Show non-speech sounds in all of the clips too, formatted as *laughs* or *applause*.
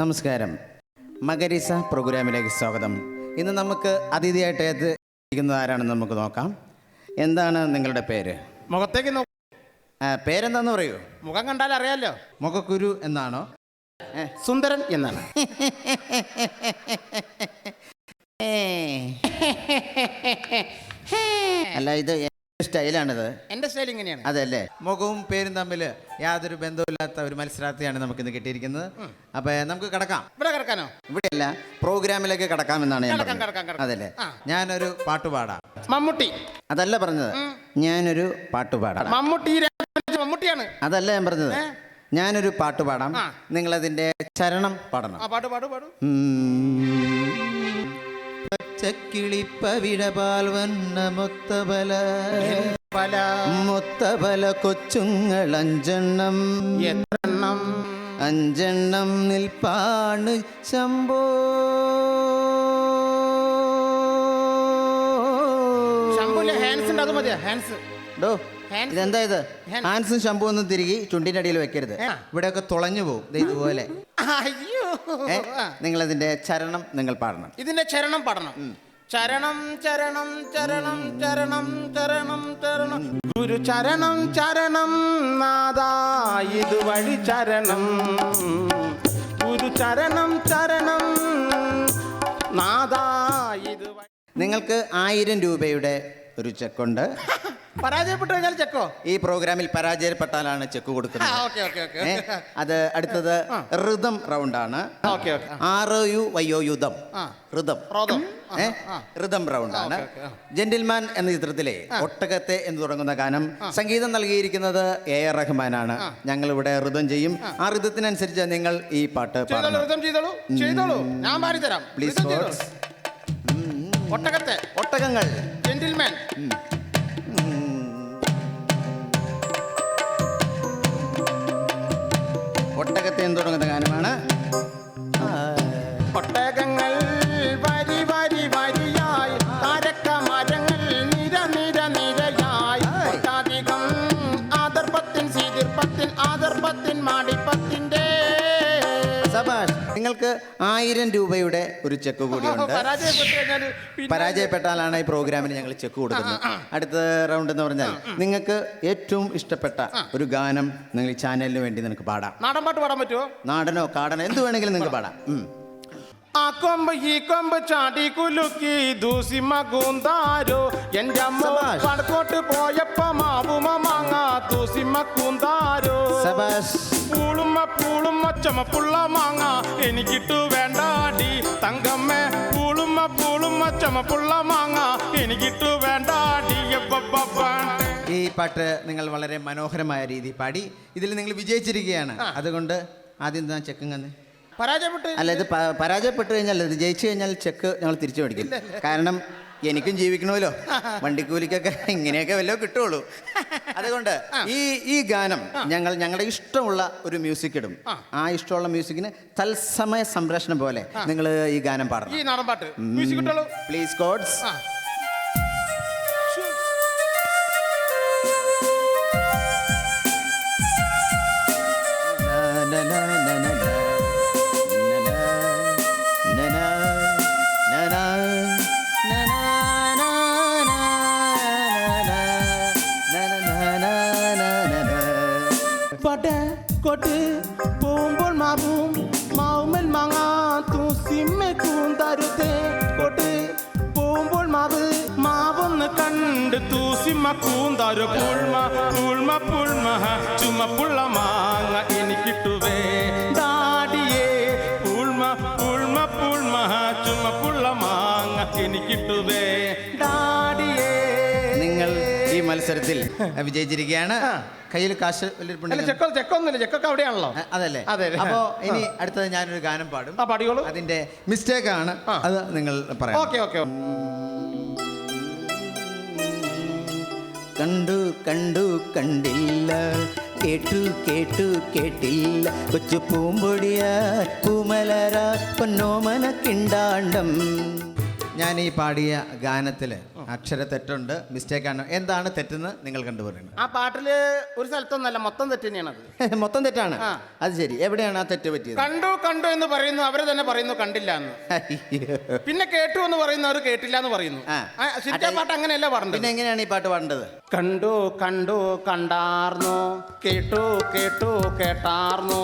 നമസ്കാരം. മകരിസ പ്രോഗ്രാമിലേക്ക് സ്വാഗതം. ഇന്ന് നമുക്ക് അതിഥിയായിട്ട് എത്തിയിരിക്കുന്നത് ആരാണെന്ന് നമുക്ക് നോക്കാം. എന്താണ് നിങ്ങളുടെ പേര്? മുഖത്തേക്ക് പേരെന്താന്ന് പറയൂ. മുഖം കണ്ടാൽ അറിയാലോ. മുഖക്കുരു എന്നാണോ? സുന്ദരൻ എന്നാണ്. അല്ല ഇത് സ്റ്റൈലാണിത്. എന്റെ സ്റ്റൈൽ ഇങ്ങനെയാണ് അതല്ലേ? മുഖവും പേരും തമ്മിൽ യാതൊരു ബന്ധവുമില്ലാത്ത ഒരു മത്സരാർത്ഥിയാണ് നമുക്ക് ഇന്ന് കിട്ടിയിരിക്കുന്നത് അപ്പൊ നമുക്ക് കിടക്കാം. ഇവിടെ കിടക്കാനോ? ഇവിടെയല്ല പ്രോഗ്രാമിലേക്ക് കടക്കാമെന്നാണ് ഞാൻ കിടക്കാം, പറഞ്ഞത്. കിടക്കാം, കിടക്കാം. അതല്ലേ? ആ. ഞാനൊരു പാട്ട് പാടാം. മമ്മൂട്ടി. അതല്ല പറഞ്ഞത്. ഞാനൊരു പാട്ട് പാടാം. മമ്മൂട്ടി മമ്മൂട്ടിയാണ്. അതല്ല ഞാൻ പറഞ്ഞത്. ഞാനൊരു പാട്ടുപാടാം ആ. നിങ്ങളതിന്റെ ചരണം പാടണം. ആ പാട്ട് പാടു പാടു. പച്ചക്കിളിപ്പവിടപാൽ വന്ന മുത്തബല. പല മുത്തബല കൊച്ചുങ്ങൾ അഞ്ചെണ്ണം. എത്രണ്ണം? അഞ്ചെണ്ണം നിൽപ്പാണ് ശംഭോ. ശമ്പൂല്ലേ ഹാൻസ് ഉണ്ട് അത് മതിയാ? ഹാൻസ് ഡോ. ഇതെന്താ ഇത്? ഹാൻസ്. ഷംപൂ ഒന്നും തിരികെ ചുണ്ടിന്റെ അടിയിൽ വെക്കരുത്. ഇവിടെ ഇവിടെയൊക്കെ തുളഞ്ഞു പോകും. ദേ ഇതുപോലെ. അയ്യോ. നിങ്ങൾ ആ. ചരണം നിങ്ങൾ പാടണം. ഇതിന്റെ ചരണം പാടണം. ചരണം ചരണം ചരണം ചരണം ചരണം ചരണം. ഗുരു ചരണം ചരണം നാദാ ഇതുവഴി ചരണം. ഗുരു ചരണം ചരണം നാദാ ഇതുവഴി. നിങ്ങൾക്ക് ആയിരം രൂപയുടെ ഒരു ചെക്കുണ്ട്. *laughs* പരാജയപ്പെട്ടു കഴിഞ്ഞാൽ ചെക്കോ? ഈ പ്രോഗ്രാമിൽ പരാജയപ്പെട്ടാലാണ് ചെക്ക് കൊടുക്കുന്നത്. അത് അടുത്തത് ഋതം റൗണ്ട് ആണ് ആറ് യു വയ്യോ യുദ്ധം. Ritham. Ritham round okay, gentleman എന്ന ചിത്രത്തിലെ ഒട്ടകത്തെ എന്ന് തുടങ്ങുന്ന ഗാനം സംഗീതം നൽകിയിരിക്കുന്നത് എ ആർ റഹ്മാനാണ്. ഞങ്ങൾ ഇവിടെ ഋതം ചെയ്യും. ആ. ഋതത്തിനനുസരിച്ച് നിങ്ങൾ ഈ പാട്ട് പാടണം. ഒട്ടകത്തെ. ഒട്ടകങ്ങൾ. ജെന്റിൽമാൻ ഒട്ടകത്തെ തുടങ്ങുന്ന ഗാനമാണ് ആയിരം രൂപയുടെ ഒരു ചെക്ക് കൂടിയുണ്ട്. *laughs* പരാജയപ്പെട്ടാലാണ് ഈ പ്രോഗ്രാമിന് ഞങ്ങൾ ചെക്ക് കൊടുക്കുന്നത്. അടുത്ത റൗണ്ട് എന്ന് പറഞ്ഞാൽ നിങ്ങൾക്ക് ഏറ്റവും ഇഷ്ടപ്പെട്ട ഒരു ഗാനം നിങ്ങൾ ഈ ചാനലിന് വേണ്ടി നിനക്ക് പാടാം. നാടൻ പാട്ട് പാടാൻ പറ്റുമോ നാടനോ കാടനോ എന്ത് വേണമെങ്കിലും നിങ്ങൾക്ക് പാടാം. ആ കൊമ്പ് ഈ കൊമ്പ് ചാടി കുലുക്കി ദൂസി കൂന്താരോ എന്റെ അമ്മ പടക്കോട്ട് പോയപ്പ മാവുമ മാങ്ങ ദൂസി കൂന്താരോ സബാഷ്. പൂളുമ്മ പൂളുമ്മ ചുമപ്പുള്ള മാങ്ങ. എനിക്കിട്ടു വേണ്ടാടി തങ്കമ്മേ പൂളുമ്മ പൂളുമ്മ ചുമപ്പുള്ള മാങ്ങ. എനിക്കിട്ടു വേണ്ടാടി. ഈ പാട്ട് നിങ്ങൾ വളരെ മനോഹരമായ രീതി പാടി. ഇതിൽ നിങ്ങൾ വിജയിച്ചിരിക്കുകയാണ്. അതുകൊണ്ട് ആദ്യം എന്താ ചെക്ക് തന്നെ പരാജയപ്പെട്ടു അല്ല ഇത് പരാജയപ്പെട്ടു പരാജയപ്പെട്ട് കഴിഞ്ഞാൽ ഇത് ജയിച്ചു കഴിഞ്ഞാൽ ചെക്ക് ഞങ്ങൾ തിരിച്ചു മേടിക്കും. കാരണം എനിക്കും ജീവിക്കണമല്ലോ. വണ്ടിക്കൂലിക്കൊക്കെ ഇങ്ങനെയൊക്കെ വല്ലതും കിട്ടുള്ളൂ അതുകൊണ്ട് ഈ ഈ ഗാനം ഞങ്ങൾ ഞങ്ങളുടെ ഇഷ്ടമുള്ള ഒരു മ്യൂസിക് ഇടും. ആ. ഇഷ്ടമുള്ള മ്യൂസിക്കിന് തത്സമയ സംരക്ഷണം പോലെ നിങ്ങൾ ഈ ഗാനം പാടണം. ഈ പാടണം പാട്ട്? കൊട്ട് പോകുമ്പോൾ മാവും മാവുമൽ മാങ്ങ തൂസിമ്മ കൂന്തരുതേ കൊട്ട് പോകുമ്പോൾ മാവ് മാവൊന്ന് കണ്ട് തൂസിമ്മ കൂന്താരു പുൾമ പുൾമ പുൾമ ചുമപ്പുള്ള മാങ്ങ മത്സരത്തിൽ *laughs* വിജയിച്ചിരിക്കുകയാണ്. കയ്യിൽ കാശ് ചെക്കോ ചെക്കൊന്നുമില്ല ചെക്കൊക്കെ അവിടെയാണല്ലോ. അതല്ലേ. അതെ. അപ്പോ ഇനി അടുത്തത് ഞാനൊരു ഗാനം പാടും. ആ പാടിയോളൂ അതിന്റെ മിസ്റ്റേക്ക് ആണ്. അത് നിങ്ങൾ പറയാം. ഓക്കെ ഓക്കെ കണ്ടു കണ്ടു കണ്ടില്ല. കേട്ടു കേട്ടു കേട്ടില്ല. കൊച്ചു പൂമ്പൊടിയ പൂമലര പൊന്നോമന കിണ്ടാണ്ടം ഞാൻ ഈ പാടിയ ഗാനത്തിൽ അക്ഷര തെറ്റുണ്ട് മിസ്റ്റേക്ക് ആണ്. എന്താണ് തെറ്റെന്ന് നിങ്ങൾ കണ്ടുപറയുന്നത് ആ പാട്ടിൽ ഒരു സ്ഥലത്തൊന്നല്ല മൊത്തം തെറ്റ് തന്നെയാണത് *laughs* മൊത്തം തെറ്റാണ്? ആ. അത് ശരി. എവിടെയാണ് ആ തെറ്റ് പറ്റിയത്? കണ്ടു കണ്ടു എന്ന് പറയുന്നു അവർ തന്നെ പറയുന്നു കണ്ടില്ല എന്ന്. അയ്യോ. പിന്നെ കേട്ടു എന്ന് പറയുന്നു അവർ കേട്ടില്ല എന്ന് പറയുന്നു. ആ. ആ, ശരിക്കും ആ പാട്ട് അങ്ങനെയല്ല പറഞ്ഞത് പിന്നെ എങ്ങനെയാണ് ഈ പാട്ട് പാടേണ്ടത്? കണ്ടു കണ്ടു കണ്ടാർന്നു. കേട്ടു കേട്ടു കേട്ടാർന്നു.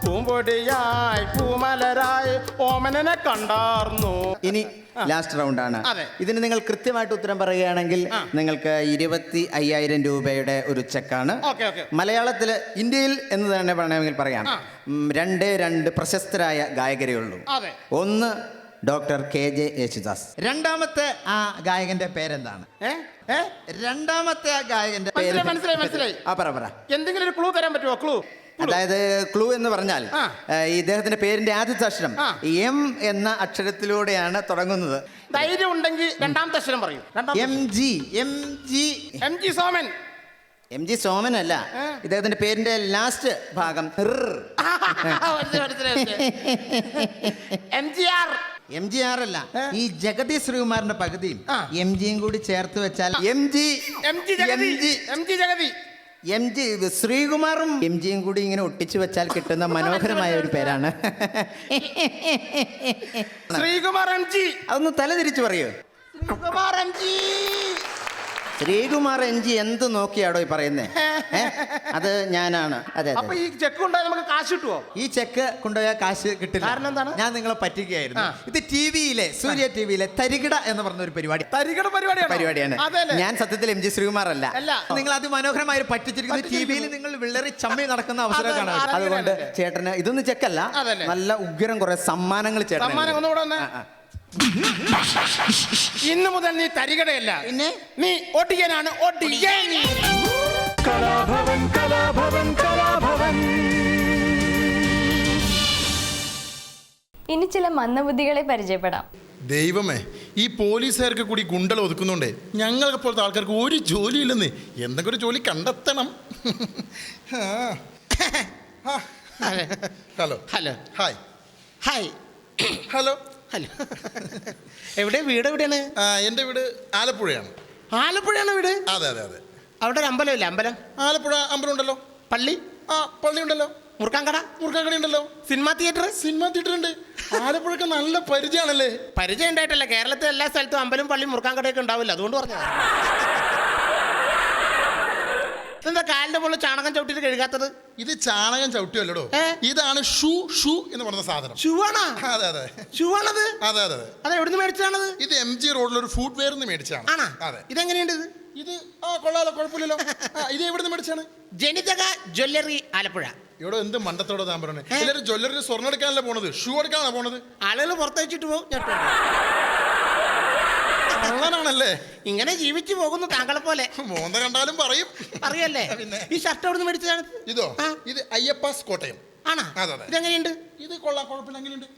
പൂമ്പൊടിയായി പൂമലരായി ഓമനനെ കണ്ടാർന്നു. ഇനി *laughs* ലാസ്റ്റ് റൗണ്ട് ആണ്. ഇതിന് നിങ്ങൾ കൃത്യമായിട്ട് ഉത്തരം പറയുകയാണെങ്കിൽ നിങ്ങൾക്ക് ഇരുപത്തി അയ്യായിരം രൂപയുടെ ഒരു ചെക്കാണ്. മലയാളത്തിൽ ഇന്ത്യയിൽ എന്ന് തന്നെ വേണമെങ്കിൽ പറയാം. രണ്ട് രണ്ട് പ്രശസ്തരായ ഗായകരേ ഉള്ളൂ. ഒന്ന് ഡോക്ടർ കെ ജെ യേശുദാസ്. രണ്ടാമത്തെ ആ ഗായകന്റെ പേരെന്താണ്? രണ്ടാമത്തെ ആ ഗായകന്റെ മനസ്സിലായി, മനസ്സിലായി, മനസ്സിലായി. ആ പറ പറ. എന്തെങ്കിലും ഒരു ക്ലൂ തരാൻ പറ്റുമോ? ക്ലൂ അതായത് ക്ലൂ എന്ന് പറഞ്ഞാൽ ഈ ഇദ്ദേഹത്തിന്റെ പേരിന്റെ ആദ്യത്തെ അക്ഷരം എം എന്ന അക്ഷരത്തിലൂടെയാണ് തുടങ്ങുന്നത്. ധൈര്യം ഉണ്ടെങ്കിൽ രണ്ടാമത്തെ അക്ഷരം പറയൂ. M G M G. M G Soman. M G Soman അല്ല. ഇദ്ദേഹത്തിന്റെ പേരിന്റെ ലാസ്റ്റ് ഭാഗം M G R. M G R അല്ല ഈ ജഗതി ശ്രീകുമാറിന്റെ പകുതിയും. എം ജിയും കൂടി ചേർത്ത് വെച്ചാൽ M G M G. M G Jagathi. M G ശ്രീകുമാറും M ജിയും കൂടി ഇങ്ങനെ ഒട്ടിച്ചു വെച്ചാൽ കിട്ടുന്ന മനോഹരമായ ഒരു പേരാണ്. Sreekumar M G. അതൊന്ന് തലതിരിച്ചു പറയൂ. Sreekumar M G. Sreekumar N G എന്ത് നോക്കിയാടോ ഈ പറയുന്നേ? *laughs* ഏ? അത് ഞാനാണ്. അതെ അപ്പൊ അതെ ഈ ചെക്ക് ഉണ്ടായാൽ നമുക്ക് കാശ് കിട്ടുമോ ഈ ചെക്ക് കൊണ്ടുപോയാൽ കാശ് കിട്ടില്ല. കാരണം എന്താണ്? ഞാൻ നിങ്ങളെ പറ്റിക്കുകയായിരുന്നു. ആ. ഇത് ടി വിയിലെ സൂര്യ ടി വിയിലെ തരികിട എന്ന് പറഞ്ഞ ഒരു പരിപാടി. തരികട പരിപാടിയാണ്? പരിപാടിയാണ്. അതെ ഞാൻ സത്യത്തിൽ എം ജി ശ്രീകുമാർ അല്ല. അല്ല. നിങ്ങൾ അതിമനോഹരമായി പറ്റിച്ചിരിക്കുന്നത് ടി വിയിൽ നിങ്ങൾ വിള്ളറി ചമ്മി നടക്കുന്ന അവസരം അതെ, കാണാം. അതെ, അതുകൊണ്ട് അതെ. ചേട്ടന് ഇതൊന്നും ചെക്കല്ല. അതല്ലേ. നല്ല ഉഗ്രം കുറെ സമ്മാനങ്ങൾ ചേട്ടൻ സമ്മാനം ഒന്നുകൂടെ. ഇന്ന് മുതൽ നീ തരികടയല്ല. പിന്നെ? നീ ഒടിയനാണ് ഒടിയൻ. കലാഭവൻ കലാഭവൻ കലാഭവൻ. ഇനി ചില മന്ദബുദ്ധികളെ പരിചയപ്പെടാം. ദൈവമേ ഈ പോലീസുകാർക്ക് കൂടി ഗുണ്ടൽ ഒതുക്കുന്നുണ്ട്. ഞങ്ങൾക്ക് പോലത്തെ ആൾക്കാർക്ക് ഒരു ജോലി ഇല്ലെന്ന് എന്തെങ്കിലും ഒരു ജോലി കണ്ടെത്തണം. Hello. Hello. Hi. Hi. Hello. Hello. എവിടെ? വീട് എവിടെയാണ്? ആ, എന്റെ വീട് ആലപ്പുഴയാണ്. ആലപ്പുഴയാണ് വീട്? അതെ അതെ അതെ. അവിടെ ഒരു അമ്പലമില്ല അമ്പലം? ആലപ്പുഴ അമ്പലം ഉണ്ടല്ലോ പള്ളി? ആ പള്ളി ഉണ്ടല്ലോ മുറുക്കാൻകട? മുറുക്കാക്കടി ഉണ്ടല്ലോ സിനിമാ തിയേറ്റർ? സിനിമ തിയേറ്റർ ഉണ്ട് ആലപ്പുഴക്ക് നല്ല പരിചയമാണല്ലേ? പരിചയം ഉണ്ടായിട്ടല്ല. കേരളത്തിൽ എല്ലാ സ്ഥലത്തും അമ്പലം പള്ളി മുറുക്കാൻകടയൊക്കെ ഉണ്ടാവില്ല. അതുകൊണ്ട് പറഞ്ഞു എന്താ കാലിന്റെ മുകളിൽ ചാണകം ചവിട്ടിട്ട് കഴുകാത്തത്? ഇത് ചാണകം ചവിട്ടിയല്ലോ ഇതാണ് ഷൂ ഷൂ എന്ന് പറയുന്ന സാധനം. ഷൂ ആണോ അതെ അതെ. ഷൂ ആണത് അതെ അതെ. അതെ എവിടുന്ന് മേടിച്ചാണത് ഇത് എം ജി റോഡിൽ ഒരു ഫുഡ് വെയർ മേടിച്ചാണ് ആണോ? അതെ. ഇതെങ്ങനെയുണ്ട് ഇത്? ഇത് ആ കൊള്ളാലോ കുഴപ്പമില്ലല്ലോ ഇത് എവിടുന്ന് മേടിച്ചാണ് ജനിതക ജ്വല്ലറി ആലപ്പുഴ. ഇവിടെ എന്ത് മണ്ടത്തോടെ താൻ പറഞ്ഞത് എല്ലാവരും ജ്വല്ലറി സ്വർണം എടുക്കാനല്ല പോണത്? ഷൂ എടുക്കാനാണ് പോണത്? ആളുകൾ പുറത്തു വെച്ചിട്ട് പോകും. കള്ളനാണല്ലേ? ഇങ്ങനെ ജീവിച്ചു പോകുന്നു താങ്കളെ പോലെ. മോന്ത കണ്ടാലും പറയും. അറിയല്ലേ പിന്നെ. ഈ ഷർട്ട് എവിടുന്ന് മേടിച്ചതാണ്? ഇതോ? ആ. ഇത് അയ്യപ്പാസ് കോട്ടയം. ആണോ? അതെ, അതെ. ഇതെങ്ങനെയുണ്ട്? ഇത് കൊള്ളാം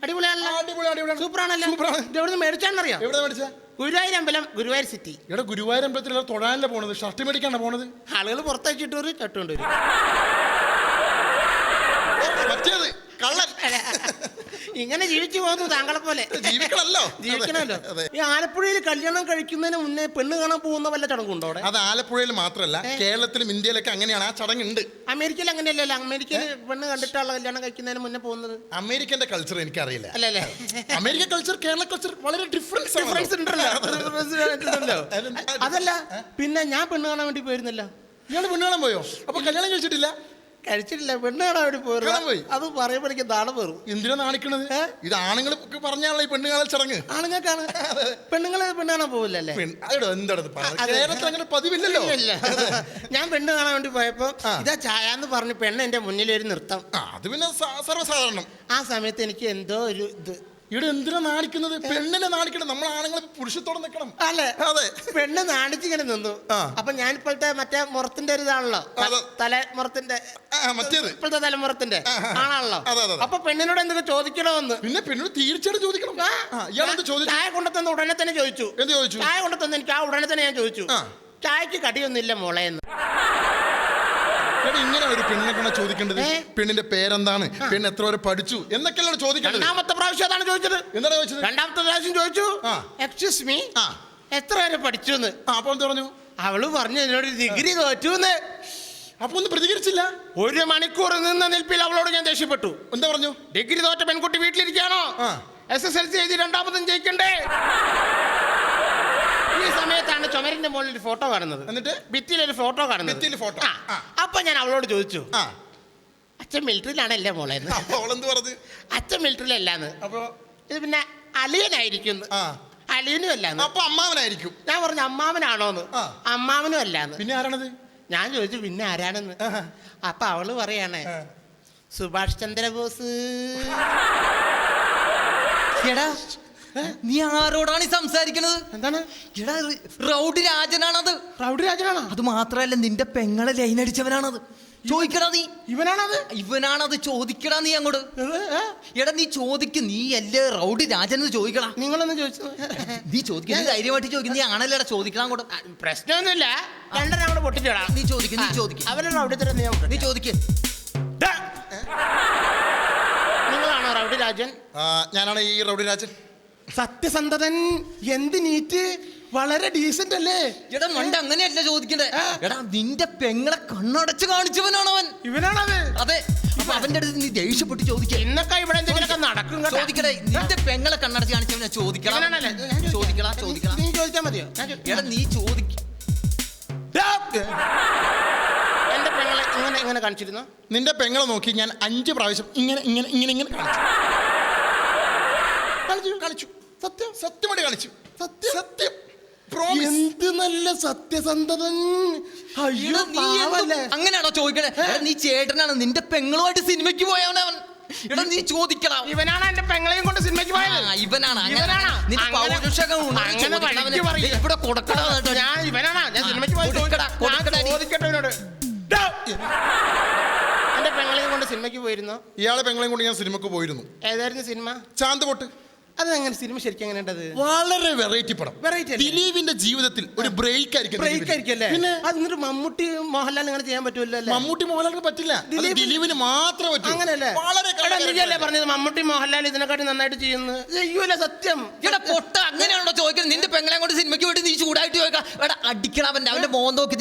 അടിപൊളിയാണല്ലോ. അടിപൊളി അടിപൊളിയാണ് സൂപ്പറാണല്ലോ സൂപ്പറാണ്. ഇത് എവിടുന്ന് മേടിച്ചാണെന്നറിയോ? എവിടെ മേടിച്ച? ഗുരുവായൂർ അമ്പലം ഗുരുവായൂർ സിറ്റി. ഇവിടെ ഗുരുവായൂർ അമ്പലത്തിൽ തൊഴാനല്ല പോണത്? ഷർട്ട് മേടിക്കാണ് പോണത്? ആളുകൾ പുറത്തേക്കിട്ടൊരു ഒരു ചട്ടുകൊണ്ട് വരും ഇങ്ങനെ ജീവിച്ചു പോകുന്നു താങ്കളെ പോലെ ജീവിക്കണല്ലോ. *laughs* ജീവിക്കണമല്ലോ. ഈ ആലപ്പുഴയിൽ കല്യാണം കഴിക്കുന്നതിന് മുന്നേ പെണ്ണ് കാണാൻ പോകുന്ന വല്ല ചടങ്ങുണ്ടോ അവിടെ? അത് ആലപ്പുഴയിൽ മാത്രമല്ല കേരളത്തിലും ഇന്ത്യയിലൊക്കെ അങ്ങനെയാണ്. ആ ചടങ്ങുണ്ട്. അമേരിക്കയിൽ അങ്ങനെയല്ലല്ലോ. അമേരിക്കയിൽ പെണ്ണ് കണ്ടിട്ടുള്ള കല്യാണം കഴിക്കുന്നതിന് മുന്നേ പോകുന്നത്. അമേരിക്കന്റെ കൾച്ചർ എനിക്ക് അറിയില്ല അല്ലല്ലേ. അമേരിക്ക കൾച്ചർ കേരള കൾച്ചർ വളരെ ഡിഫറൻസ് ഡിഫറൻസ് ഉണ്ടല്ലോ. *laughs* അതല്ല പിന്നെ ഞാൻ പെണ്ണ് കാണാൻ വേണ്ടി പോയിരുന്നില്ല. ഇയാൾ പെണ്ണുകാണാൻ പോയോ? അപ്പൊ കല്യാണം കഴിച്ചിട്ടില്ല? കഴിച്ചിട്ടില്ല. പെണ്ണുകാണാൻ വേണ്ടി കാണാൻ പോയി? അത് പറയുമ്പോൾ എനിക്ക് പേറും എന്തിനാ നാണിക്കണത്? ഇത് ആണുങ്ങൾ പറഞ്ഞാണല്ലോ ഈ പെണ്ണുകാണൽ ചടങ്ങ്. ആണുങ്ങൾക്കാണ്. *laughs* പെണ്ണുങ്ങൾ പെണ്ണ് കാണാൻ പോവില്ലല്ലേ? പെൺ- അതെടോ, എന്താടോ ഇത് പറയുന്നത്? അതെ. കേരളത്തിൽ അങ്ങനെ പതിവില്ലല്ലോ. ഇല്ല. *laughs* ഞാൻ പെണ്ണ് കാണാൻ വേണ്ടി പോയപ്പോ ഇതാ ചായ എന്ന് പറഞ്ഞ് പെണ്ണ് എന്റെ മുന്നിൽ ഒരു നൃത്തം. ആ, അത് പിന്നെ സ- സർവസാധാരണം. ആ സമയത്ത് എനിക്ക് എന്തോ ഒരു ഇത് ഇവിടെ എന്തിനാ നാണിക്കുന്നത്? പെണ്ണിനെ നാണിക്കണം നമ്മൾ ആണുങ്ങൾ പുരുഷത്തോടെ നിൽക്കണം. അല്ലെ? അതെ. പെണ്ണ് നാണിച്ച് ഇങ്ങനെ നിന്നു. അപ്പൊ ഞാൻ ഇപ്പോഴത്തെ മറ്റേ മുറത്തിന്റെ ഒരു ഇതാണല്ലോ. തലമുറത്തിന്റെ. മറ്റേത്. ഇപ്പോഴത്തെ തലമുറത്തിന്റെ. ആണാണല്ലോ. അപ്പൊ പെണ്ണിനോട് എന്തൊക്കെ ചോദിക്കണമെന്ന്? പിന്നെ പെണ്ണിനോട് തീർച്ചയായിട്ടും ചോദിക്കണം. ചായ കൊണ്ടുതന്ന ഉടനെ തന്നെ ചോദിച്ചു. എന്ത് ചോദിച്ചു? ചായ കൊണ്ടുതന്ന എനിക്ക് ആ ഉടനെ തന്നെ ഞാൻ ചോദിച്ചു. ചായക്ക് കടിയൊന്നുമില്ല മോളെ എന്ന്. ഇങ്ങനെ ഒരു പെണ്ണിനെ കൊണ്ടാ ചോദിക്കേണ്ടത്? പെണ്ണിന്റെ പേരെന്താണ്? പെണ്ണ് എത്ര വരെ പഠിച്ചു? എന്നൊക്കെയല്ലോ ചോദിക്കേണ്ടത്? രണ്ടാമത്തെ പ്രാവശ്യം അതാണ് ചോദിച്ചത്. എന്താണ് ചോദിച്ചത്? രണ്ടാമത്തെ പ്രാവശ്യം ചോദിച്ചു. എക്സ്ക്യൂസ് മീ എത്ര വരെ പഠിച്ചു എന്ന് അപ്പോൾ പറഞ്ഞു? അവൾ പറഞ്ഞു എന്നോട് ഡിഗ്രി തോറ്റു എന്ന് അപ്പൊ ഒന്നും പ്രതികരിച്ചില്ല? ഒരു മണിക്കൂർ നിന്ന നിൽപ്പിൽ അവളോട് ഞാൻ ദേഷ്യപ്പെട്ടു. എന്താ പറഞ്ഞു? ഡിഗ്രി തോറ്റ പെൺകുട്ടി വീട്ടിലിരിക്കാണോ. എസ് എസ് എൽ സി എഴുതി രണ്ടാമതും ജയിക്കണ്ടേ ഈ ചുമരിന്റെ മുകളിൽ ഒരു ഫോട്ടോ കാണുന്നത്. എന്നിട്ട്? ഭിത്തിയിൽ ഒരു ഫോട്ടോ കാണുന്നത്. ഭിത്തിയിൽ ഫോട്ടോ. ആ. അപ്പൊ ഞാൻ അവളോട് ചോദിച്ചു ആ. അച്ഛൻ മിലിറ്ററിയിലാണല്ലേ മോളെ? എന്ന്. അപ്പൊ അവളെന്ത് പറഞ്ഞു? അച്ഛൻ മിലിറ്ററിയിലല്ലാന്ന്. അപ്പൊ? ഇത് പിന്നെ അലിയനായിരിക്കും ആ. അലിയനും അല്ലാന്ന്. അപ്പൊ അമ്മാവനായിരിക്കും. ഞാൻ പറഞ്ഞു അമ്മാവനാണോന്ന്. ആ. അമ്മാവനും അല്ലാന്ന്. പിന്നെ ആരാണത്? ഞാൻ ചോദിച്ചു പിന്നെ ആരാണെന്ന്? ആഹാ. അപ്പൊ അവൾ പറയാണ് ആ. സുഭാഷ് ചന്ദ്രബോസ്. എടാ നീ ആരോടാണ് ഈ സംസാരിക്കുന്നത് എന്താണ്? എടാ റൗഡി രാജനാണത്. റൗഡി രാജനാണ്? അത് മാത്രല്ല നിന്റെ പെങ്ങളെ ലൈൻ അടിച്ചവനാണത്. ചോദിക്കടാ നീ. ഇവനാണത്? ഇവനാണത് ചോദിക്കടാ നീ അങ്ങോട്ട്. എടാ നീ ചോദിക്ക് നീ അല്ലേ റൗഡി രാജൻ എന്ന് ചോദിക്കടാ. നിങ്ങളൊന്ന് ചോദിച്ചു നീ ചോദിക്കും നീ ധൈര്യമായിട്ട് ചോദിക്കും നീ ആണല്ലേടാ ചോദിക്കണം അങ്ങോട്ട്. പ്രശ്നമൊന്നുമില്ല. രണ്ടെണ്ണം അങ്ങോട്ട് പൊട്ടിച്ചോടാ. നീ ചോദിക്കും നീ ചോദിക്കും. അവനെ റൗഡി തരം ഞാൻ നീ ചോദിക്ക്. നിങ്ങളാണോ റൗഡി രാജൻ? ഞാനാണ് ഈ റൗഡി രാജൻ. സത്യസന്ധതൻ എന്ത് നീറ്റ്? വളരെ ഡീസന്റ് അല്ലേ? എടാ മണ്ട അങ്ങനെയല്ല ചോദിക്കണ്ടേ. എടാ നിന്റെ പെങ്ങളെ കണ്ണടച്ച് കാണിച്ചവനാണ് അവൻ ഇവനാണത്. അതെ അപ്പൊ അവന്റെ അടുത്ത് നീ ദേഷ്യപ്പെട്ട് ചോദിക്ക. ഇന്നൊക്കെ ഇവിടെ എന്തെങ്കിലുമൊക്കെ നടക്കും കേട്ടോ. ചോദിക്കടേ നിന്റെ പെങ്ങളെ കണ്ണടച്ച് കാണിച്ചവനെ ചോദിക്കണം ഇവനാണല്ലേ? ഞാൻ ചോദിക്കാം. ചോദിക്കടാ ചോദിക്കടാ. നീ ചോദിച്ചാ മതിയോ? ഞാൻ എടാ നീ ചോദിക്ക. ഡാ. എന്റെ പെങ്ങളെ ഇങ്ങനെ ഇങ്ങനെ കാണിച്ചിരുന്നു. നിന്റെ പെങ്ങളെ നോക്കി ഞാൻ അഞ്ച് പ്രാവശ്യം ഇങ്ങനെ ഇങ്ങനെ ഇങ്ങനെ ഇങ്ങനെ കളിച്ചു കളിച്ചു കളിച്ചു സത്യം സത്യമായിട്ട് കളിച്ചു സത്യം? സത്യം. പ്രോമിസ് എന്ത് നല്ല സത്യസന്ധത അയ്യോ നീ എന്ത് അങ്ങനെയാണോ ചോദിക്കണേ? എടാ, നീ ചേട്ടനാണ് നിന്റെ പെങ്ങളുമായിട്ട് സിനിമയ്ക്ക് പോയവനവൻ എടാ നീ ചോദിക്കണം. ഇവനാണ് എന്റെ പെങ്ങളെയും കൊണ്ട് സിനിമയ്ക്ക് പോയത്. ഇവനാണ്. അങ്ങനെ ഇവനാണോ? നിന്റെ അങ്ങനെ- പൗരുഷകം ഉണ്ടോ? അങ്ങനെ വഴിക്ക്. ഇവിടെ കേട്ടോ. ഞാൻ ഇവനാണ്. ഞാൻ സിനിമയ്ക്ക് പോയി കൊടുക്കടാ, ചോദിക്കട്ടെ. കൊടുക്കടാ ഞാൻ നീ. ചോദിക്കട്ടെ ഇവനോട്. ഡാ. എന്റെ പെങ്ങളെയും കൊണ്ട് സിനിമയ്ക്ക് പോയിരുന്നോ? ഇയാളെ പെങ്ങളെയും കൊണ്ട് ഞാൻ സിനിമക്ക് പോയിരുന്നു. ഏതായിരുന്നു സിനിമ? ചാന്ത് പൊട്ട്. അത് അങ്ങനെ സിനിമ ശരിക്കും എങ്ങനെ ഉണ്ടത് വളരെ വെറൈറ്റി പടം. വെറൈറ്റി? ദിലീപിന്റെ ജീവിതത്തിൽ ഒരു ബ്രേക്ക് ആയിരിക്കും ബ്രേക്ക് ദിലീപിന്. ആയിരിക്കും അല്ലേ? പിന്നെ അത് എന്നിട്ട് മമ്മൂട്ടി മോഹൻലാൽ അങ്ങനെ ചെയ്യാൻ പറ്റുമല്ലോ അല്ലേ? മമ്മൂട്ടി മോഹൻലാലിന് പറ്റില്ല. ദിലീപിന് മാത്രമേ പറ്റൂ. അങ്ങനെയല്ലേ? വളരെ. പറഞ്ഞത് മമ്മൂട്ടി മോഹൻലാൽ ഇതിനെക്കാട്ടി നന്നായിട്ട് ചെയ്യുന്നു ചെയ്യൂല സത്യം. ഇവിടെ പൊട്ട അങ്ങനെയാണോ ചോദിക്കുന്നത്. നിന്റെ പെങ്ങളെ കൊണ്ട് സിനിമയ്ക്ക് വേണ്ടി നീ ചൂടായിട്ട് ചോദിക്കാം. എടാ അടിക്കണം അവന്റെ അവന്റെ മോൻ നോക്കി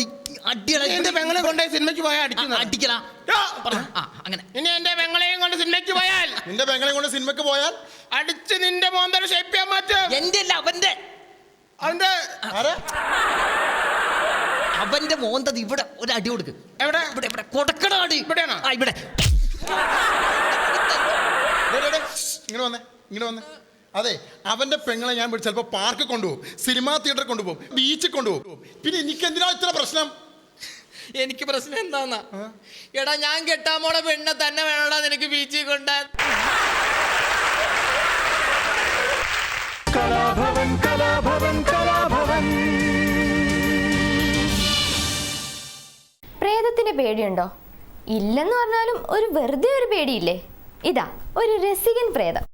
എന്റെ പെങ്ങളെ കൊണ്ടുപോയി സിനിമയ്ക്ക് പോയാൽ അടിക്കണ. അങ്ങനെ. ഇനി എന്റെ പെങ്ങളെയും കൊണ്ട് സിനിമയ്ക്ക് പോയാൽ. നിന്റെ പെങ്ങളെ കൊണ്ട് സിനിമയ്ക്ക് പോയാൽ? അടിച്ച് നിന്റെ മോന്തര ഷേപ്പ് ചെയ്യാൻ പറ്റും എന്റെ അല്ല അവന്റെ അവന്റെ ആരാ? അവന്റെ മോന്തത് ഇവിടെ ഒരു അടി കൊടുക്ക്. എവിടെ? ഇവിടെ ഇവിടെ. കൊടുക്കണ അടി. ഇവിടെയാണോ? ആ ഇവിടെ. ഇങ്ങനെ വന്നേ ഇങ്ങനെ വന്നേ. അതെ അവന്റെ പെങ്ങളെ ഞാൻ ചിലപ്പോൾ പാർക്ക് കൊണ്ടുപോകും. സിനിമാ തിയേറ്റർ കൊണ്ടുപോകും. ബീച്ചിൽ കൊണ്ടുപോകും. പിന്നെ എനിക്ക് എന്തിനാ ഇത്ര പ്രശ്നം? എനിക്ക് പ്രശ്നം എന്താന്നാ? എടാ ഞാൻ കെട്ടാൻ പോണ പെണ്ണെ തന്നെ വേണടാ നിനക്ക് ബീച്ചിൽ കൊണ്ടാൻ. കലാഭവൻ കലാഭവൻ കലാഭവൻ. പ്രേതത്തിന് പേടിയുണ്ടോ? ഇല്ലെന്ന് പറഞ്ഞാലും ഒരു വെറുതെ ഒരു പേടിയില്ലേ? ഇതാ ഒരു രസികൻ പ്രേതം.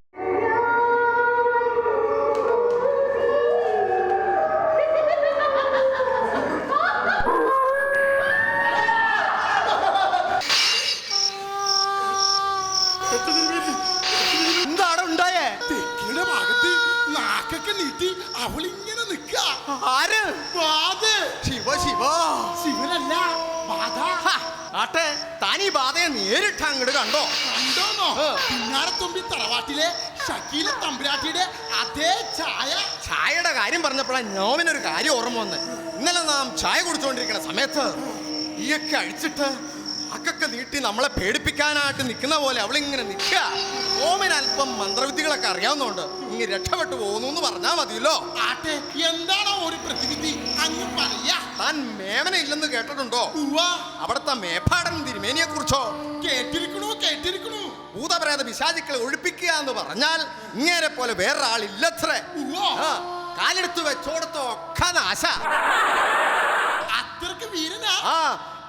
നീട്ടി അവളിങ്ങനെ നിക്ക ആര്? ബാധ. ശിവ ശിവ. ശിവനല്ല ബാധ. ആട്ടെ ഈ ബാധയെ നേരിട്ട് അങ്ങോട്ട് കണ്ടോ? കണ്ടോന്നോ? പിന്നാരത്തുമ്പി തറവാട്ടിലെ ഷക്കീല തമ്പുരാട്ടിയുടെ അതേ ചായ. ചായയുടെ കാര്യം പറഞ്ഞപ്പോഴാണ് നോമിനൊരു കാര്യം ഓർമ്മ വന്ന്. ഇന്നലെ നാം ചായ കുടിച്ചുകൊണ്ടിരിക്കുന്ന സമയത്ത് ഈയൊക്കെ അഴിച്ചിട്ട് അക്കൊക്കെ നീട്ടി നമ്മളെ പേടിപ്പിക്കാനായിട്ട് നിൽക്കുന്ന പോലെ അവളിങ്ങനെ നിൽക്കുക. ഓമിന് അല്പം മന്ത്രവിദ്യകളൊക്കെ അറിയാവുന്നതുകൊണ്ട് ഇങ്ങനെ രക്ഷപ്പെട്ടു പോകുന്നു എന്ന് പറഞ്ഞാൽ മതിയല്ലോ. ആട്ടെ എന്താണോ ഒരു പ്രതിവിധി? അങ്ങ് പറയാ. താൻ മേമന ഇല്ലെന്ന് കേട്ടിട്ടുണ്ടോ അവിടുത്തെ മേപ്പാടൻ തിരുമേനിയെ കുറിച്ചോ കേട്ടിരിക്കണു? കേട്ടിരിക്കണു. ഭൂതപ്രേത പിശാചുക്കളെ ഒഴിപ്പിക്കുക എന്ന് പറഞ്ഞാൽ ഇങ്ങേരെ പോലെ വേറൊരാളില്ലത്രേ. കാലെടുത്ത് വെച്ചോടത്തോ ഒക്കെ നാശ. അത്രയ്ക്ക് വീരനാ? ആ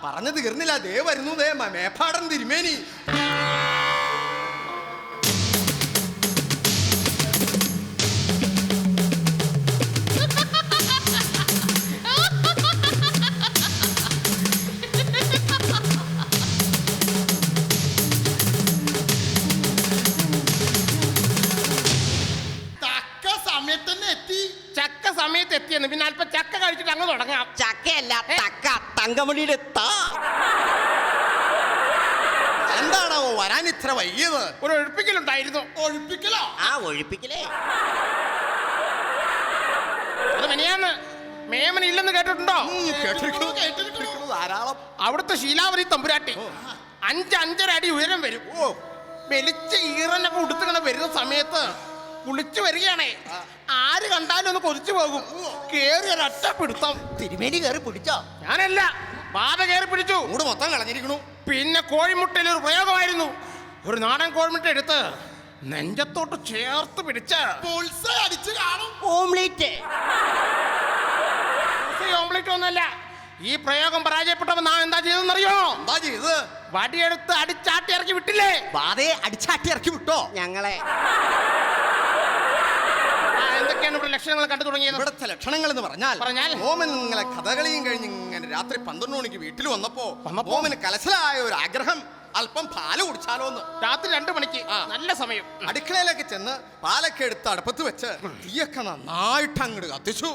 പറഞ്ഞു തീർന്നില്ല. ദേ വരുന്നു ദേ മേഭാടൻ തിരുമേനി. അങ്ങ് തുടങ്ങാം. ചക്കയല്ല തക്ക തങ്കമണിയുടെ താ. എന്താണോ വരാൻ ഇത്ര വൈകിയത്? ഒരു ഒഴിപ്പിക്കലുണ്ടായിരുന്നു. ഒഴിപ്പിക്കലോ? ആ ഒഴിപ്പിക്കലേ. *laughs* അത് മെനിയാന്ന്. മേമന ഇല്ലെന്ന് കേട്ടിട്ടുണ്ടോ? ധാരാളം. അവിടുത്തെ ശീലാവതി തമ്പുരാട്ടി അഞ്ച് അഞ്ചര അടി ഉയരം വരും. ഓ. വെളിച്ച ഈറനൊക്കെ ഉടുത്തിങ്ങനെ വരുന്ന സമയത്ത് കുളിച്ചു വരികയാണേ. ആര് കണ്ടാലും ഒന്ന് കൊതിച്ചു പോകും. കേറി ഒരൊറ്റ പിടുത്തം. തിരുമേനി കയറി പിടിച്ചോ? ഞാനല്ല. ബാധ കയറി പിടിച്ചു. കൂടെ മൊത്തം കളഞ്ഞിരിക്കുന്നു പിന്നെ കോഴിമുട്ടയിൽ ഒരു പ്രയോഗമായിരുന്നു. ഒരു നാടൻ കോഴിമുട്ട എടുത്ത് നെഞ്ചത്തോട്ട് ചേർത്ത് പിടിച്ച് അടിച്ച് കാണും. ഓംലേറ്റ്. ഓംലെറ്റ് ഒന്നല്ല ഈ പ്രയോഗം പരാജയപ്പെട്ടപ്പോ നാം എന്താ ചെയ്തെന്നറിയോ എന്താ ചെയ്ത് വടിയെടുത്ത് അടിച്ചാട്ടി ഇറക്കി വിട്ടില്ലേ? വാതയെ അടിച്ചാട്ടി ഇറക്കി വിട്ടോ? ഞങ്ങളെ. എന്തൊക്കെയാണ് ഇവിടെ ലക്ഷണങ്ങൾ കണ്ടു തുടങ്ങിയത്? ഇവിടുത്തെ ലക്ഷണങ്ങൾ എന്ന് പറഞ്ഞാൽ പറഞ്ഞാൽ? ഓമൻ നിങ്ങളെ കഥകളിയും കഴിഞ്ഞ് ഇങ്ങനെ രാത്രി പന്ത്രണ്ട് മണിക്ക് വീട്ടിൽ വന്നപ്പോ ഓമന് മോമന് കലശലായ ഒരു ആഗ്രഹം. അല്പം പാൽ കുടിച്ചാലോ എന്ന് രാത്രി രണ്ടു മണിക്ക്. നല്ല സമയം. അടുക്കളയിലേക്ക് ചെന്ന് പാലൊക്കെ എടുത്ത് അടുപ്പത്ത് വെച്ച് തീയൊക്കെ നന്നായിട്ട് അങ്ങോട്ട് കത്തിച്ചു.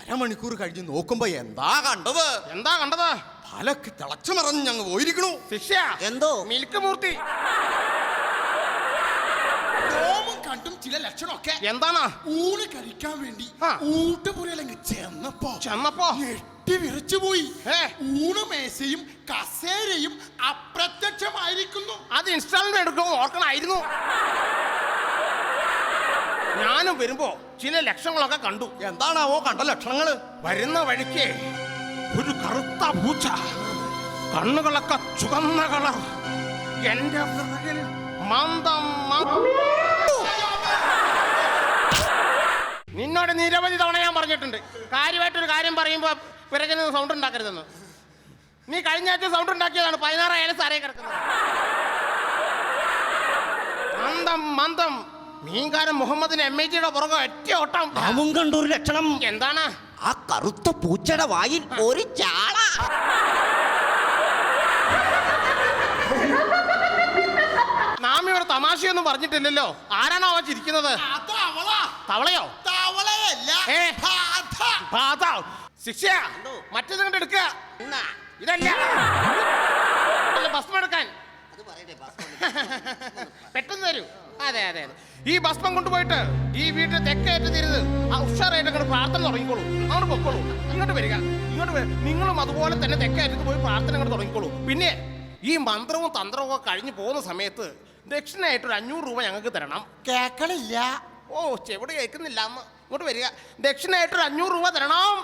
അരമണിക്കൂർ കഴിഞ്ഞ് നോക്കുമ്പോ എന്താ കണ്ടത്? എന്താ കണ്ടത്? പാലൊക്കെ തിളച്ചു മറഞ്ഞ് അങ്ങ് പോയിരിക്കണു. ശിക്ഷ എന്തോ? മിൽക്ക് മൂർത്തി. കണ്ടും ചില ലക്ഷണമൊക്കെ എന്താണ്? ഊണ് കഴിക്കാൻ വേണ്ടി. ഊട്ടുപുരയിലങ്ങ് ചെന്നപ്പോ ചെന്നപ്പോ? ഞെട്ടി വിറച്ചു പോയി. ഊണ് മേശയും കസേരയും അപ്രത്യക്ഷമായിരിക്കുന്നു. അത് ഇൻസ്റ്റാൾമെന്റ് എടുക്കുമോ ഓർക്കണായിരുന്നു. ഞാനും വരുമ്പോ ചില ലക്ഷണങ്ങളൊക്കെ കണ്ടു. എന്താണാവോ കണ്ട ലക്ഷണങ്ങൾ? വരുന്ന വഴിക്ക് ഒരു കറുത്ത പൂച്ച കണ്ണുകളൊക്കെ ചുവന്ന കളർ. എന്റെ പിറകിൽ മന്ദം നിന്നോട് നിരവധി തവണ ഞാൻ പറഞ്ഞിട്ടുണ്ട്. കാര്യമായിട്ടൊരു കാര്യം പറയുമ്പോൾ പിറകിൽ നിന്ന് സൗണ്ട് ഉണ്ടാക്കരുതെന്ന്. നീ കഴിഞ്ഞ ആഴ്ച സൗണ്ട് ഉണ്ടാക്കിയതാണ്. പതിനാറായാലും സാറേ കിടക്കുന്നത് മന്ദം മന്ദം. മീൻകാരൻ മുഹമ്മദിന് എം എ ജിയുടെ പുറകെ ഒറ്റ ഓട്ടം. കണ്ടു കണ്ടൊരു ലക്ഷണം എന്താണ്? ആ കറുത്ത പൂച്ചയുടെ വായിൽ ഒരു ചാള. നാം ഇവിടെ തമാശയൊന്നും പറഞ്ഞിട്ടില്ലല്ലോ. ആരാണോ അവ ചിരിക്കുന്നത്? തവളയോ? തവളയല്ല ഏ? ബാധ. ബാധ. ശിക്ഷ മറ്റേത് കണ്ട് എടുക്കുക. എന്നാ, ഇതല്ല. അല്ല, ഭസ്മം എടുക്കാൻ. അത് പറയട്ടെ, ബാസ്. *laughs* പെട്ടെന്ന് തരൂ. അതെ അതെ അതെ. ഈ ഭസ്മം കൊണ്ടുപോയിട്ട് ഈ വീട്ടിൽ തെക്കേറ്റ് തിരുത്. ആ ഉഷാറായിട്ട് അങ്ങോട്ട് പ്രാർത്ഥന തുടങ്ങിക്കോളൂ. അങ്ങോട്ട് പൊക്കോളൂ. ഇങ്ങോട്ട് വരിക. ഇങ്ങോട്ട് വരിക നിങ്ങളും അതുപോലെ തന്നെ തെക്കേറ്റത്ത് പോയി പ്രാർത്ഥന അങ്ങോട്ട് തുടങ്ങിക്കോളൂ. പിന്നെ ഈ മന്ത്രവും തന്ത്രവും ഒക്കെ കഴിഞ്ഞ് പോകുന്ന സമയത്ത് ദക്ഷിണയായിട്ട് ഒരു അഞ്ഞൂറ് രൂപ ഞങ്ങൾക്ക് തരണം. കേക്കണില്ല. ഓ ചെവിടെ കേൾക്കുന്നില്ല അമ്മ. ഇങ്ങോട്ട് വരിക. ദക്ഷിണയായിട്ട് ഒരു അഞ്ഞൂറ് രൂപ തരണം.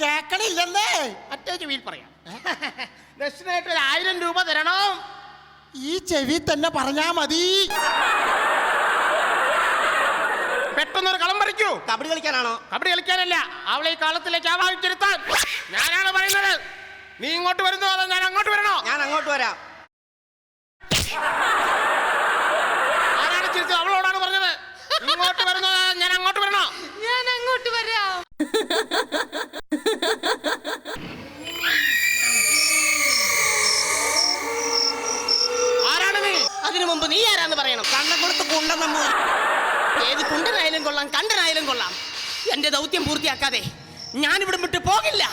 കേക്കണില്ലെന്നേ മറ്റേ ചെവിയിൽ പറയാം. *laughs* ദക്ഷിണയായിട്ട് ഒരു ആയിരം രൂപ തരണം. ഈ ചെവി തന്നെ പറഞ്ഞാ മതി. പെട്ടെന്നൊരു കളം പറിക്കൂ. കബഡി കളിക്കാനാണോ? കബഡി കളിക്കാനല്ല. അവളെ ഈ കാലത്തിലേക്ക് ആവാഹിച്ചിരുത്താൻ. ഞാനാണ് പറയുന്നത്. നീ ഇങ്ങോട്ട് വരുന്നോ അതോ ഞാൻ അങ്ങോട്ട് വരണോ? ഞാൻ അങ്ങോട്ട് വരാം ആരാണ് ചിരിച്ചത് അവളോടാണ് പറഞ്ഞത് ഇങ്ങോട്ട് വരുന്നോ അതോ ഞാൻ അങ്ങോട്ട് വരണോ ഞാൻ അങ്ങോട്ട് വരാം ആരാണ് നീ അതിനു മുമ്പ് നീ ആരാന്ന് പറയണം. കണ്ണക്കുളത്ത് കുണ്ട നമ്മൾ ഏത് കുണ്ടനായാലും കൊള്ളാം കണ്ടനായാലും കൊള്ളാം. എന്റെ ദൗത്യം പൂർത്തിയാക്കാതെ ഞാൻ ഇവിടെ വിട്ട് പോകില്ല.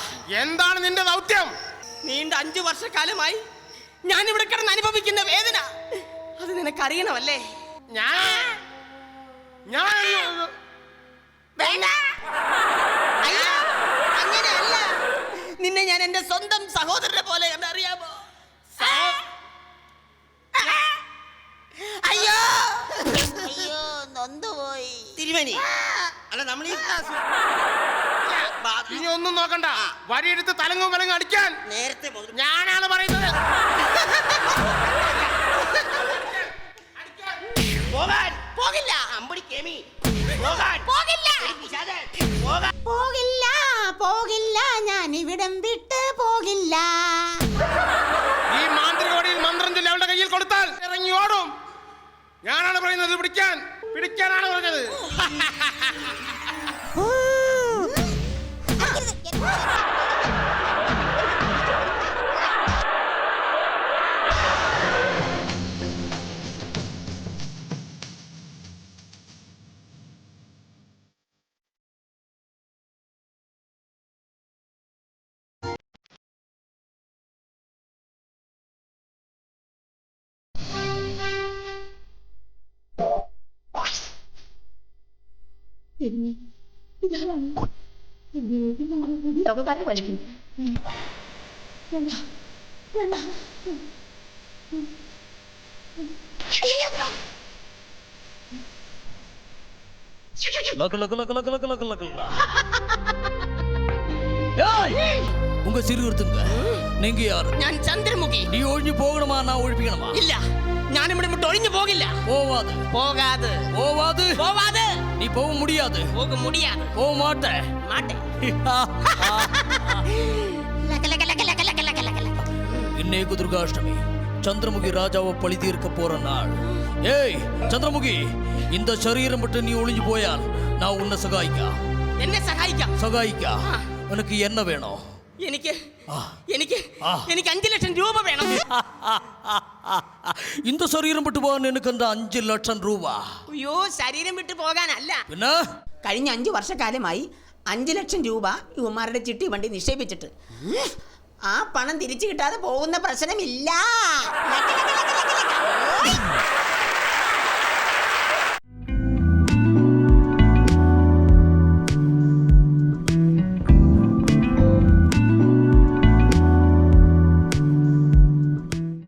എന്താണ് നിന്റെ ദൗത്യം? നീണ്ട അഞ്ചു വർഷക്കാലമായി ഞാൻ ഇവിടെ കിടന്ന് അനുഭവിക്കുന്ന വേദന. അത് നിനക്കറിയണമല്ലേ? ഞാൻ വേണ്ട അയ്യോ, അങ്ങനെയല്ല നിന്നെ ഞാൻ എന്റെ സ്വന്തം സഹോദരനെ പോലെ കണ്ടറിയാമോ അയ്യോ അയ്യോ നൊന്തുപോയി തിരുമേനി അല്ല നമ്മൾ ഈ ഇനി ഒന്നും വടിയെടുത്ത് തലങ്ങും വിലങ്ങും അടിക്കാൻ നേരത്തെ മുതൽ ഞാനാണ് പറയുന്നത്. പോകാൻ. പോകില്ല. അമ്പടി കേമി. പോകാൻ. പോകില്ല. പോകില്ല. പോകില്ല. ഞാൻ ഇവിടം വിട്ട് പോകില്ല. ഈ മാന്ത്രികോടിയിൽ മന്ത്രം ചൊല്ലി അവളുടെ കയ്യിൽ കൊടുത്താൽ ഇറങ്ങി ഓടും. ഞാനാണ് പറയുന്നത് പിടിക്കാൻ. പിടിക്കാനാണ് പറഞ്ഞത്. உங்க சிறுகுறுத்துங்க நீங்க யாரு ഞാൻ ചന്ദ്രമുഖി நீ ஒழிஞ்சு போகணுமா நான் ஒழிப்பிக்கணுமா ഇല്ല ഞാൻ ഇവിടെ വിട്ട് ഒഴിഞ്ഞു പോകില്ല போவாது പോകാതെ போவாது പോവാതെ நீ போக முடியாது. போக முடியாது. போக மாட்ட. மாட்டேன். *laughs* இன்னைக்கு துர்காஷ்டமி சந்திரமுகி ராஜாவை பழி தீர்க்க போற நாள். ஏய் சந்திரமுகி இந்த சரீரம் மட்டும் நீ ஒளிஞ்சு போயால் நான் உன்னை சகாய்க்கா. என்ன சகாய்க்கா? சகாய்க்கா. உனக்கு என்ன வேணும்? எனக்கு എനിക്ക് എനിക്ക് അഞ്ചു ലക്ഷം രൂപ വേണം. *laughs* ഇന്ത് ശരീരം വിട്ടു പോകാൻ എനിക്ക് എന്താ അഞ്ചു ലക്ഷം രൂപ? അയ്യോ ശരീരം വിട്ടു പോകാനല്ല. പിന്നെ? കഴിഞ്ഞ അഞ്ചു വർഷക്കാലമായി അഞ്ചു ലക്ഷം രൂപ യുവമാരുടെ ചിട്ടി വണ്ടി നിക്ഷേപിച്ചിട്ട്. ആ പണം തിരിച്ചു കിട്ടാതെ പോകുന്ന പ്രശ്നമില്ല.